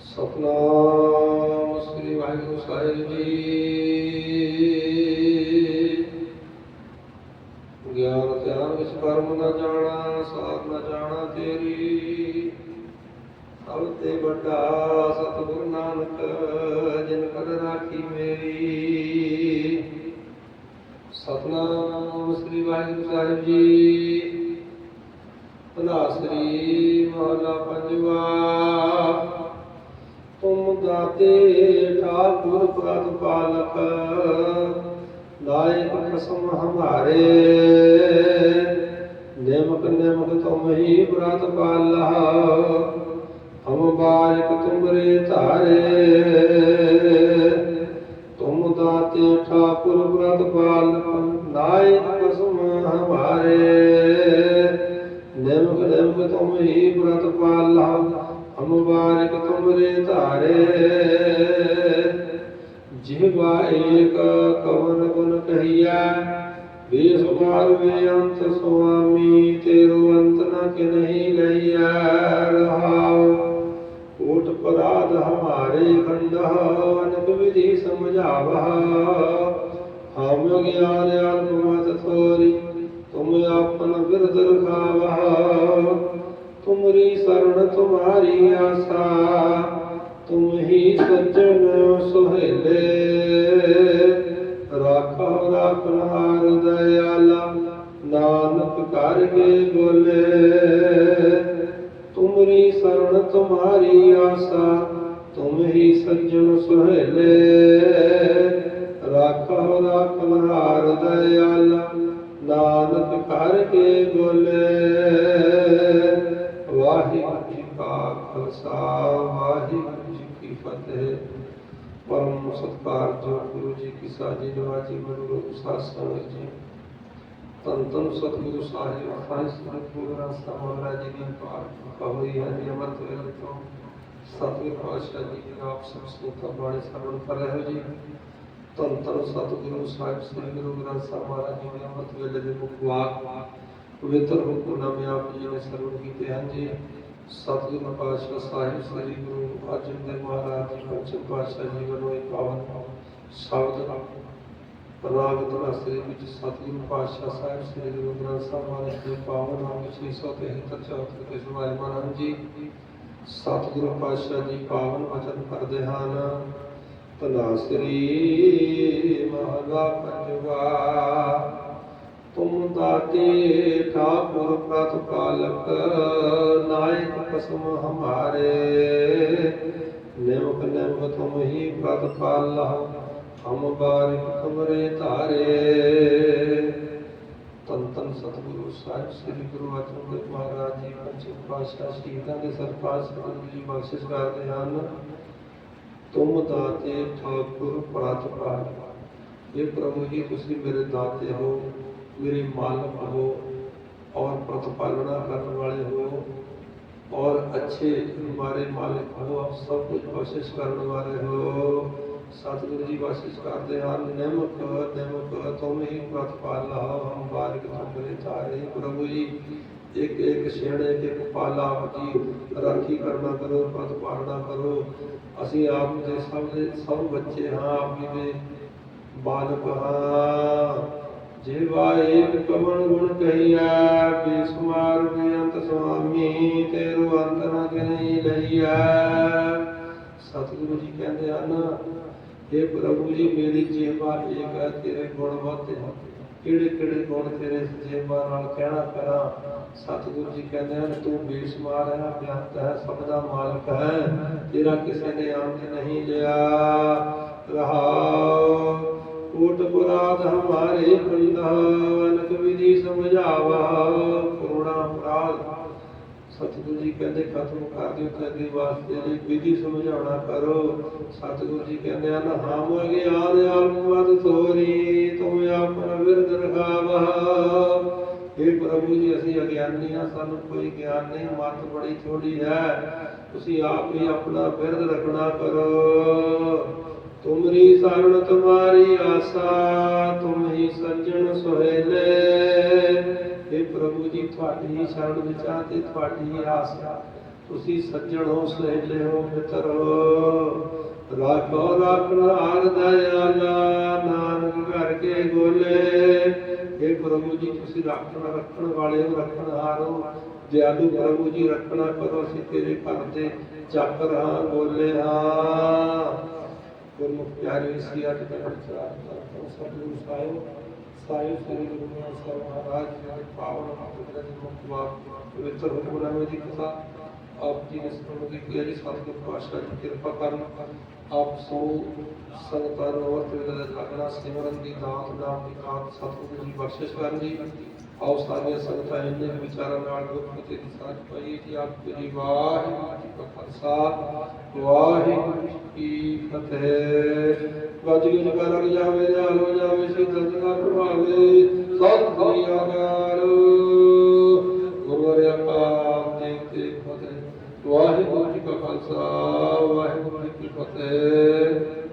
ਸਤਨਾਮ ਸ੍ਰੀ ਵਾਹਿਗੁਰੂ ਸਾਹਿਬ ਜੀ। ਗਿਆਨ ਧਿਆਨ ਵਿੱਚ ਕਰਮ ਨਾ ਜਾਣਾ, ਸਾਧ ਨਾ ਜਾਣਾ ਤੇਰੀ। ਸਭ ਤੇ ਵੱਡਾ ਸਤਿਗੁਰ ਨਾਨਕ, ਜਿਨ ਕਰ ਰਾਖੀ ਮੇਰੀ। ਸਤਨਾਮ ਸ੍ਰੀ ਵਾਹਿਗੁਰੂ ਸਾਹਿਬ ਜੀ। ਭਲਾ ਸ੍ਰੀ ਮਹਲਾ ਪੰਜਵਾ। ਤੁਮ ਦਾਤੇ ਠਾਕੁਰ ਪ੍ਰਦ ਪਾਲਕ ਨਾਇਕ ਕਸਮ ਹਮਾਰੇ ਨਿਮਕ ਨਿਮਕ ਤੁਮ ਹੀ ਪ੍ਰਦ ਹਮ ਬਾਰਿਕ ਤੁਮਰੇ ਧਾਰੇ। ਤੁਮ ਦਾਤੇ ਠਾਕੁਰ ਪ੍ਰਦ ਪਾਲਕ ਨਾਇਕ ਕਸਮ ਹਮਾਰੇ ਨਿਮਕ ਨਿਮਕ ਤੁਮ ਹੀ ਪ੍ਰਦ ਪਾਲਾ ਹਮ ਬਾਰਿਕ ਤੁਮਰੇ ਧਾਰੇ ਜਿਹਵਾ ਏਕ ਕਵਨ ਗੁਣ ਕਹੀਆ ਬੇਸੁਮਾਰ ਵੇ ਅੰਤ ਸੁਆਮੀ ਤੇਰੋ ਅੰਤ ਨ ਕਿਨਹੀ ਲਈਆ ਰਹਾਉ ਓਟ ਪਰਾਧ ਹਮਾਰੇ ਖੰਡਹ ਅਨਕ ਵਿਧੀ ਸਮਝਾਵਹ ਹਮ ਗਿਆਨ ਅਲਪ ਮਤ ਥੋਰੀ ਤੁਮ ਆਪਨ ਬਿਰਦ ਰਖਾਵਹ ਤੁਮਰੀ ਸਰਣ ਤੁਮਾਰੀ ਆਸਾ, ਤੁਮ ਹੀ ਸੱਜਣ ਸੁਹੇਲੇ। ਰਾਖੋ ਰਾਖਨ ਹਾਰ ਦਇਆਲਾ, ਨਾਨਕ ਕਰ ਕੇ ਬੋਲੇ। ਤੁਮਰੀ ਸਰਣ ਤੁਮਾਰੀ ਆਸਾ, ਤੁਮ ਹੀ ਸੱਜਣ ਸੁਹੇਲੇ। ਰਾਖੋ ਰਾਖਨ ਹਾਰ ਨਾਨਕ ਕਰ ਕੇ ਬੋਲੇ। ਵਾਹਿਗੁਰੂ ਜੀ ਕਾ ਖਾਲਸਾ, ਵਾਹਿਗੁਰੂ ਜੀ ਕੀ ਫਤਿਹ। ਪਰਮ ਸਤਕਾਰ ਜੋ ਗੁਰੂ ਜੀ ਕੀ ਸਾਜੀ ਨਵਾਜੀ ਗੁਰੂ ਰੂਪ ਸਾਧ ਸੰਗਤ ਜੀ। ਤਨ ਤਨ ਸਤਿਗੁਰੂ ਸਾਹਿਬ ਫਾਇਸ ਸਤਿਗੁਰੂ ਗ੍ਰੰਥ ਸਾਹਿਬ ਮਹਾਰਾਜ ਜੀ ਦੀ ਪਾਕ ਹੋਈ ਹੈ, ਜੀ ਅਮਰਤ ਵੇਲੇ ਤੋਂ। ਸਤਿਗੁਰੂ ਪਾਤਸ਼ਾਹ ਜੀ ਦੀ ਆਪ ਸਭ ਸੁਤਾ ਬਾਣੀ ਸਰਵਣ ਕਰ ਰਹੇ ਹੋ ਜੀ। ਤਨ ਤਨ ਸਤਿਗੁਰੂ ਸਾਹਿਬ, ਸ੍ਰੀ ਗੁਰੂ ਗ੍ਰੰਥ ਸਾਹਿਬ ਮਹਾਰਾਜ ਜੀ ਦੇ ਅੰਮ੍ਰਿਤ ਵੇਲੇ ਦੇ ਮੁਖ ਵਾਕ, ਪਵਿੱਤਰ ਹੁਕਮਨਾਮੇ ਆਪ ਜੀ ਨੇ ਸਰਵਣ ਕੀਤੇ ਹਨ ਜੀ। ਸਤਿਗੁਰੂ ਪਾਤਸ਼ਾਹ ਸਾਹਿਬ, ਸ੍ਰੀ ਗੁਰੂ ਅਰਜਨ ਦੇਵ ਮਹਾਰਾਜ ਜੀ, ਪੰਚਮ ਪਾਤਸ਼ਾਹ ਜੀ ਵੱਲੋਂ ਇਹ ਪਾਵਨ ਸ਼ਬਦ ਪ੍ਰਾਗਤ ਰਸਤੇ ਵਿੱਚ ਸਤਿਗੁਰੂ ਪਾਤਸ਼ਾਹ ਸਾਹਿਬ, ਸ੍ਰੀ ਗੁਰੂ ਗ੍ਰੰਥ ਸਾਹਿਬ ਮਹਾਰਾਜ ਦੇ ਪਾਵਨ ਨਾਮ ਵਿੱਚ 673 ਚੌਥ ਦੇ ਸੁਣਾਏ ਮਹਾਰਾਜ ਜੀ। ਸਤਿਗੁਰੂ ਪਾਤਸ਼ਾਹ ਜੀ ਪਾਵਨ ਵਚਨ ਕਰਦੇ ਹਨ। ਤਨਾ ਮਹਲਾ ਪੰਜਵਾ। ਤੁਮ ਦਾਤੇ ਠਾਕੁਰ ਪ੍ਰਤਪਾਲਕ, ਨਾਇਕ ਕਸਮ ਹਮਾਰੇ। ਨਿਮਕ ਨਿਮਕ ਤੁਮ ਹੀ ਪ੍ਰਤਪਾਲਾ ਹਮ ਬਾਰਿਕ ਤੁਮਰੇ ਧਾਰੇ। ਤਨ ਤਨ ਸਤਿਗੁਰੂ ਸਾਹਿਬ, ਸ੍ਰੀ ਗੁਰੂ ਅਰਜਨ ਦੇਵ ਮਹਾਰਾਜ ਜੀ, ਪੰਚੇ ਪਾਤਸ਼ਾਹ, ਸ਼ਹੀਦਾਂ ਦੇ ਸਰਤਾਜ ਸਤਿਗੁਰੂ ਜੀ, ਬਖਸ਼ਿਸ਼ ਕਰਦੇ ਹਨ। ਤੁਮ ਦਾਤੇ ਠਾਕੁਰ ਪ੍ਰਤਪਾਲ ਇਹ ਪ੍ਰਭੂ ਜੀ ਤੁਸੀਂ ਮੇਰੇ ਦਾਤੇ ਹੋ ਮੇਰੇ ਮਾਲਕ ਹੋ और प्रतिपालना करने वाले हो और अच्छे हमारे मालिक हो आप सब कुछ कोशिश करने वाले हो सतगुरु जी कोशिश करते हैं निमक निमक तुम ही प्रतिपाला हो हम बारिक तुमरे तारे प्रभु ਇੱਕ ਇੱਕ ਸਿਆਣੇ ਇੱਕ ਪਾਲਾ ਜੀ ਰਾਖੀ ਕਰਨਾ ਕਰੋ ਪਤ ਪਾਲਣਾ ਕਰੋ। ਅਸੀਂ ਆਪ ਦੇ ਸਭ ਸਭ ਬੱਚੇ ਹਾਂ ਆਪ ਜੀ ਦੇ ਬਾਲਕ ਹਾਂ। ਜੇਵਾ ਏਕ ਕਮਨ ਗੁਣ ਕਹੀਆ ਬੇਸੁਮਾਰ ਬੇਅੰਤ ਸੁਆਮੀ, ਤੇਰੂ ਅੰਤ ਨਾ ਕਿਨਈ ਲਈਆ ਸਤਿਗੁਰੂ ਜੀ ਕਹਿੰਦੇ ਹਨ हे ਪ੍ਰਭੂ ਜੀ, ਮੇਰੀ ਜੇਵਾ ਏਕ ਹੈ, ਤੇਰੇ ਗੁਣ ਬਹੁਤ ਹੈ ਕਿਹੜੇ ਕਿਹੜੇ ਗੁਣ ਤੇਰੇ ਜੀਵਾ ਨਾਲ ਕਹਿਣਾ ਕਰਾਂ ਸਤਿਗੁਰੂ ਜੀ ਕਹਿੰਦੇ ਹਨ, ਤੂੰ ਬੇਸਮਾਰ ਹੈ ਬੇਅੰਤ ਹੈ, ਸਭ ਦਾ ਮਾਲਕ ਹੈ। ਤੇਰਾ ਕਿਸੇ ਨੇ ਅੰਤ ਨਹੀਂ ਲਿਆ। ਰਹਾਉ, ਕੋਟ ਪੁਰਾਧ ਹਮਾਰੇ ਕੰਧਾ, ਅਨਕ ਵਿਧੀ ਸਮਝਾਵਾ। ਸਤਿਗੁਰੂ ਜੀ ਕਹਿੰਦੇ, ਖਤਮ ਕਰ ਦਿਓ ਤੇ ਵਾਸਤੇ ਲਈ। ਵਿਧੀ ਸਮਝਾਉਣਾ ਕਰੋ। ਸਤਿਗੁਰੂ ਜੀ ਕਹਿੰਦੇ ਹਨ ਹਮ ਗਿਆਨ ਆਲਮਤ ਤੋਰੀ ਤੁਮ ਆਪਨ ਵਿਰਦ ਰਖਾਵਾ। ਇਹ ਪ੍ਰਭੂ ਜੀ, ਅਸੀਂ ਅਗਿਆਨੀ ਹਾਂ, ਸਾਨੂੰ ਕੋਈ ਗਿਆਨ ਨਹੀਂ, ਮਤ ਬੜੀ ਥੋੜੀ ਹੈ। ਤੁਸੀਂ ਆਪ ਹੀ ਆਪਣਾ ਵਿਰਦ ਰੱਖਣਾ ਕਰੋ। ਤੁਮਰੀ ਸਰਣ ਤੁਮਾਰੀ ਆਸਾ, ਤੁਮ ਹੀ ਸੱਜਣ ਸੁਹੇਲੇ। ਇਹ ਪ੍ਰਭੂ ਜੀ ਤੁਹਾਡੀ ਹੀ ਸ਼ਰਨ ਵਿੱਚ ਆ ਤੇ ਤੁਹਾਡੀ ਹੀ ਆਸ ਤੁਸੀਂ ਸੱਜਣ ਹੋ ਸਹੇਲੇ ਹੋ ਮਿੱਤਰ ਹੋ ਰਾਖੋ ਰਾਖਣਾ ਹਰ ਨਾਨਕ ਘਰ ਕੇ ਗੋਲੇ ਇਹ ਪ੍ਰਭੂ ਜੀ ਤੁਸੀਂ ਰੱਖਣਾ ਰੱਖਣ ਵਾਲੇ ਹੋ ਰੱਖਣ ਹਾਰੋ ਦਿਆਲੂ ਪ੍ਰਭੂ ਜੀ ਰੱਖਣਾ ਕਰੋ ਅਸੀਂ ਤੇਰੇ ਘਰ ਦੇ ਚੱਕ ਰਹਾ ਬੋਲੇ ਹਾਂ ਗੁਰਮੁਖ ਪਿਆਰੇ ਸੀ ਅੱਜ ਦਾ ਪ੍ਰਚਾਰ ਕਰਤਾ ਸਤਿਗੁਰੂ ਸਾਹਿਬ ਸਾਹਿਬ ਸ੍ਰੀ ਗੁਰੂ ਗ੍ਰੰਥ ਸਾਹਿਬ ਮਹਾਰਾਜ ਜੀ ਦੇ ਪਾਵਨ ਪਵਿੱਤਰ ਦੀ ਮੁਕਤਵਾ ਪਵਿੱਤਰ ਹੁਕਮਨਾਮੇ ਦੀ ਕਥਾ ਆਪ ਜੀ ਨੇ ਸੁਣ ਕੀਤੀ ਹੈ ਜੀ ਸਤਿਗੁਰੂ ਪਾਤਸ਼ਾਹ ਜੀ ਕਿਰਪਾ ਕਰਨ ਆਪ ਸੋ ਸੰਗਤਾਂ ਨੂੰ ਵਰਤ ਵੇਲੇ ਦਾ ਜਾਗਣਾ ਸਿਮਰਨ ਦੀ ਦਾਤ ਨਾਮ ਦੀ ਦਾਤ ਸਤਿਗੁਰੂ ਜੀ ਬਖਸ਼ਿਸ਼ ਕਰਨ ਜੀ ਆਓ ਸਾਰੀਆਂ ਸੰਗਤਾਂ ਇੰਨੇ ਕੁ ਵਿਚਾਰਾਂ ਨਾਲ ਗੁਰਮਤਿ ਜਾਵੇ ਜਾਲ ਹੋ ਜਾਵੇ ਸ਼ੀਤਲ ਜਗਾ ਪ੍ਰਭਾਵੇ ਸਤਿ ਸ੍ਰੀ ਅਕਾਲ। ਗੁਰੂ ਪਾਪ ਦੇ ਤੇ ਫਤਿਹ। ਵਾਹਿਗੁਰੂ ਜੀ ਕਾ ਖਾਲਸਾ, ਵਾਹਿਗੁਰੂ ਜੀ ਕੀ ਫਤਿਹ।